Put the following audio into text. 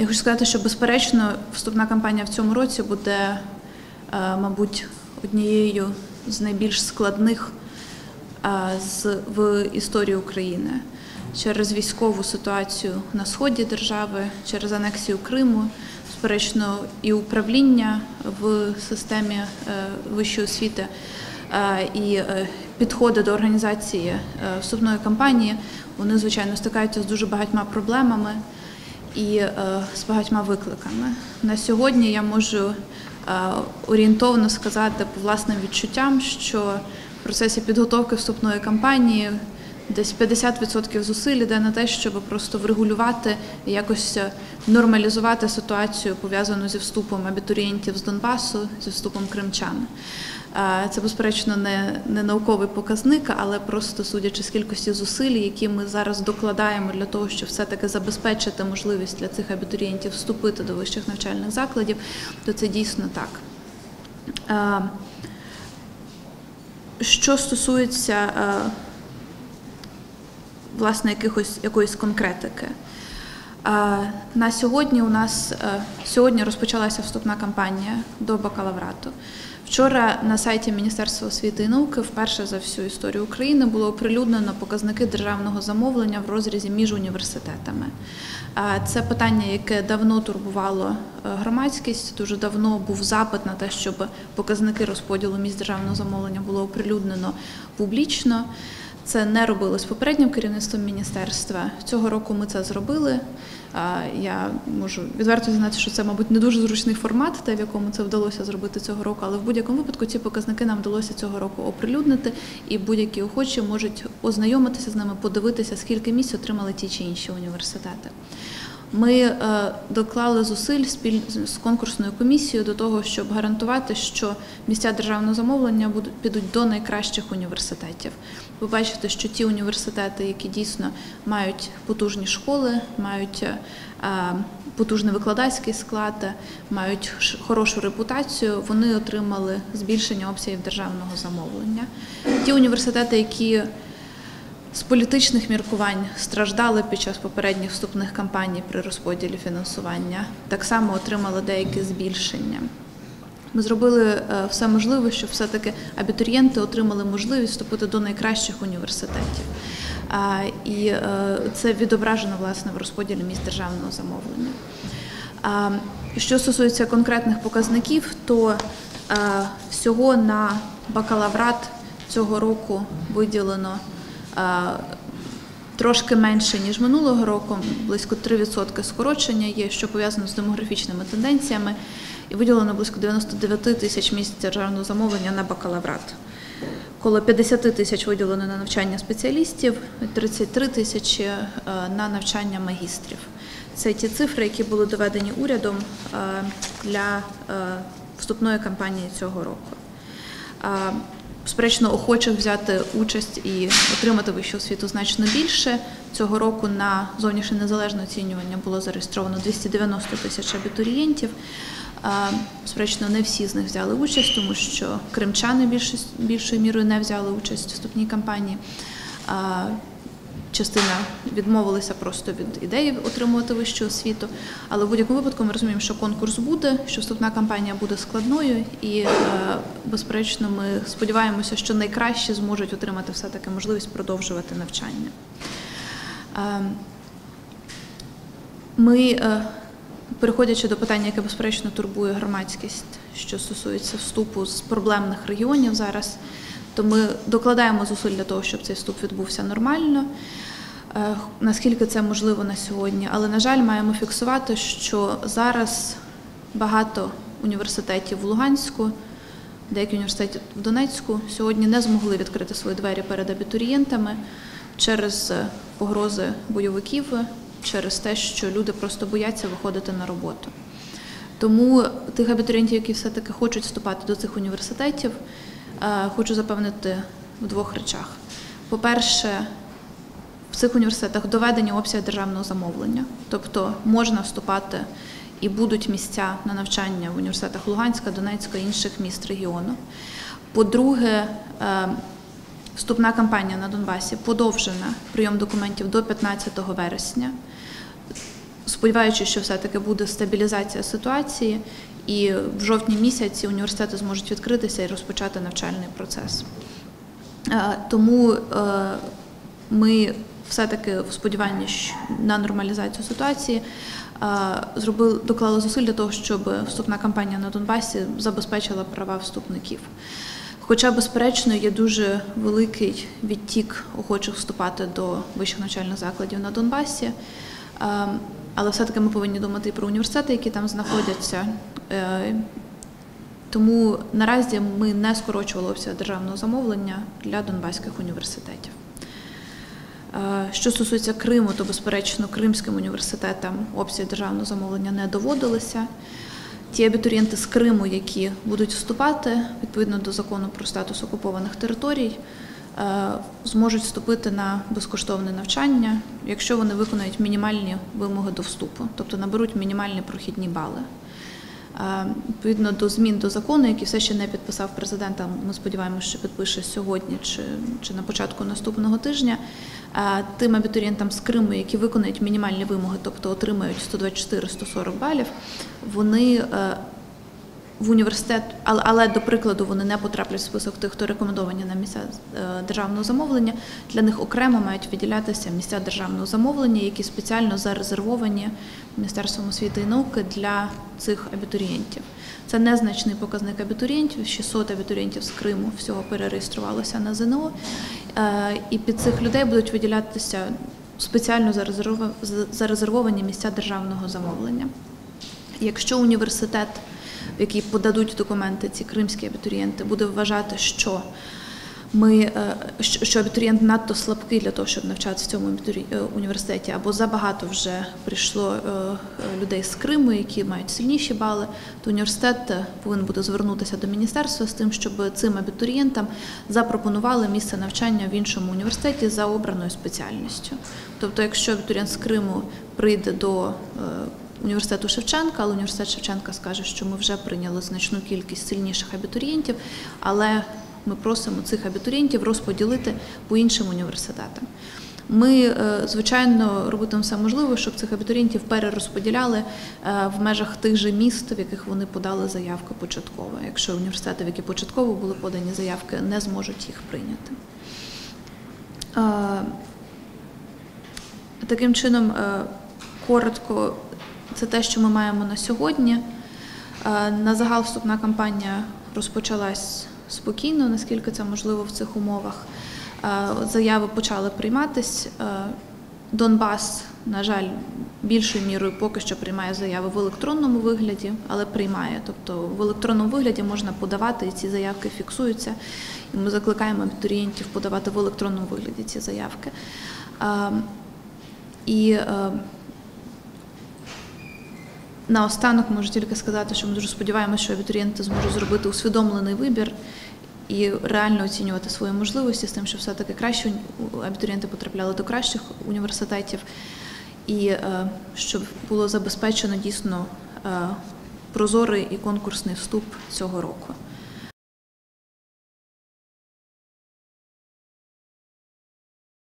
Я хочу сказати, що безперечно вступна кампанія в цьому році буде, е, мабуть, однією з найбільш складних е, в історії України. Через військову ситуацію на сході держави, через анексію Криму, безперечно, і управління в системі е, вищої освіти, і підходи до організації вступної кампанії, вони, звичайно, стикаються з дуже багатьма проблемами і е, з багатьма викликами. На сьогодні я можу е, орієнтовно сказати по власним відчуттям, що в процесі підготовки вступної кампанії десь 50% зусиль йде на те, щоб просто врегулювати якось е, нормалізувати ситуацію пов'язану зі вступом абітурієнтів з Донбасу, зі вступом кримчан. Е, Це, безперечно, не, не науковий показник, але просто судячи з кількості зусиль, які ми зараз докладаємо для того, щоб все-таки забезпечити можливість для цих абітурієнтів вступити до вищих навчальних закладів, то це дійсно так. Е, Що стосується власне якихось якоїсь конкретики. На сьогодні у нас е, сьогодні розпочалася вступна кампанія до бакалаврату. Вчора на сайті Міністерства освіти і науки вперше за всю історію України було оприлюднено показники державного замовлення в розрізі між університетами. Це питання, яке давно турбувало е, громадськість. Дуже давно був запит на те, щоб показники розподілу місць державного замовлення було оприлюднено публічно. Це не робилось попереднім керівництвом міністерства. Цього року ми це зробили. Я можу відверто знати, що це, мабуть, не дуже зручний формат, те, в якому це вдалося зробити цього року, але в будь-якому випадку ці показники нам вдалося цього року оприлюднити, і будь-які охочі можуть ознайомитися з ними, подивитися, скільки місць отримали ті чи інші університети. Ми е, доклали зусиль спіль з конкурсною комісією до того, щоб гарантувати, що місця державного замовлення будуть підуть до найкращих університетів. Ви бачите, що ті університети, які дійсно мають потужні школи, мають е, потужний викладацький склад, мають хорошу репутацію, вони отримали збільшення обсягів державного замовлення. Ті університети, які з політичних міркувань страждали під час попередніх вступних кампаній при розподілі фінансування, так само отримали деяке збільшення. Ми зробили е, все можливе, щоб все-таки абітурієнти отримали можливість вступити до найкращих університетів. І е, це відображено власне в розподілі місць державного замовлення. Що стосується конкретних показників, то е, всього на бакалаврат цього року виділено трошки менше, ніж минулого року, близько 3% скорочення є, що пов'язано з демографічними тенденціями, і виділено близько 99 тисяч місць державного замовлення на бакалаврат. Коло 50 тисяч виділено на навчання спеціалістів, 33 тисячі е, на навчання магістрів. Це ті цифри, які були доведені урядом е, для е, вступної кампанії цього року. А, Безперечно, охочих взяти участь і отримати вищу освіту значно більше. Цього року на зовнішнє незалежне оцінювання було зареєстровано 290 тисяч абітурієнтів. Сперечно, не всі з них взяли участь, тому що кримчани більшою мірою не взяли участь в вступній кампанії. Частина відмовилася просто від ідеї отримувати вищу освіту. Але в будь-якому випадку ми розуміємо, що конкурс буде, що вступна кампанія буде складною, і е, безперечно, ми сподіваємося, що найкращі зможуть отримати все таки можливість продовжувати навчання. Е, Ми, е, переходячи до питання, яке безперечно турбує громадськість, що стосується вступу з проблемних регіонів зараз, то ми докладаємо зусиль для того, щоб цей вступ відбувся нормально. Е, Наскільки це можливо на сьогодні, але на жаль, маємо фіксувати, що зараз багато університетів в Луганську, деякі університети в Донецьку сьогодні не змогли відкрити свої двері перед абітурієнтами через е, погрози бойовиків, через те, що люди просто бояться виходити на роботу. Тому тих абітурієнтів, які все-таки хочуть вступати до цих університетів, хочу запевнити в двох речах. По-перше, в цих університетах доведені обсяги державного замовлення, тобто можна вступати і будуть місця на навчання в університетах Луганська, Донецька і інших міст регіону. По-друге, е, вступна кампанія на Донбасі подовжена прийом документів до 15 вересня. сподіваючись, що все-таки буде стабілізація ситуації, і в жовтні місяці університети зможуть відкритися і розпочати навчальний процес. Е, Тому е, ми все-таки в сподіванні на нормалізацію ситуації е, зробили доклали зусиль для того, щоб вступна кампанія на Донбасі забезпечила права вступників. Хоча, безперечно, є дуже великий відтік охочих вступати до вищих навчальних закладів на Донбасі. Е, Але все-таки ми повинні думати і про університети, які там знаходяться. Е, Тому наразі ми не скорочували обсяг державного замовлення для донбаських університетів. Е, Що стосується Криму, то безперечно кримським університетам обсяг державного замовлення не доводилися. Ті абітурієнти з Криму, які будуть вступати відповідно до закону про статус окупованих територій, е, зможуть вступити на безкоштовне навчання, якщо вони виконають мінімальні вимоги до вступу, тобто наберуть мінімальні прохідні бали. Відповідно до змін до закону, які все ще не підписав президент, ми сподіваємося, що підпише сьогодні чи, чи на початку наступного тижня. Тим абітурієнтам з Криму, які виконають мінімальні вимоги, тобто отримають 124-140 балів, вони е, в університет, але, але до прикладу вони не потраплять в список тих, хто рекомендовані на місця е, державного замовлення. Для них окремо мають виділятися місця державного замовлення, які спеціально зарезервовані Міністерством освіти і науки для цих абітурієнтів. Це незначний показник абітурієнтів. 600 абітурієнтів з Криму всього перереєструвалося на ЗНО. Е, І під цих людей будуть виділятися спеціально зарезервова- зарезервовані місця державного замовлення. Якщо університет, який подадуть документи ці кримські абітурієнти, буде вважати, що ми е, що абітурієнт надто слабкий для того, щоб навчатися в цьому е, університеті, або забагато вже прийшло е, людей з Криму, які мають сильніші бали, то університет повинен буде звернутися до міністерства з тим, щоб цим абітурієнтам запропонували місце навчання в іншому університеті за обраною спеціальністю. Тобто, якщо абітурієнт з Криму прийде до університету Шевченка, але університет Шевченка скаже, що ми вже прийняли значну кількість сильніших абітурієнтів, але ми просимо цих абітурієнтів розподілити по іншим університетам. Ми, е, звичайно, робитимемо все можливе, щоб цих абітурієнтів перерозподіляли е, в межах тих же міст, в яких вони подали заявку початково. Якщо університети, в які початково були подані заявки, не зможуть їх прийняти. Е, Таким чином, коротко, це те, що ми маємо на сьогодні. Е, На загал вступна кампанія розпочалась спокійно, наскільки це можливо в цих умовах. Е, Заяви почали прийматись. Е, Донбас, на жаль, більшою мірою поки що приймає заяви в електронному вигляді, але приймає. Тобто в електронному вигляді можна подавати, і ці заявки фіксуються. І ми закликаємо абітурієнтів подавати в електронному вигляді ці заявки. І наостанок можу тільки сказати, що ми дуже сподіваємося, що абітурієнти зможуть зробити усвідомлений вибір і реально оцінювати свої можливості з тим, що все-таки краще абітурієнти потрапляли до кращих університетів, і е, щоб було забезпечено дійсно е, прозорий і конкурсний вступ цього року.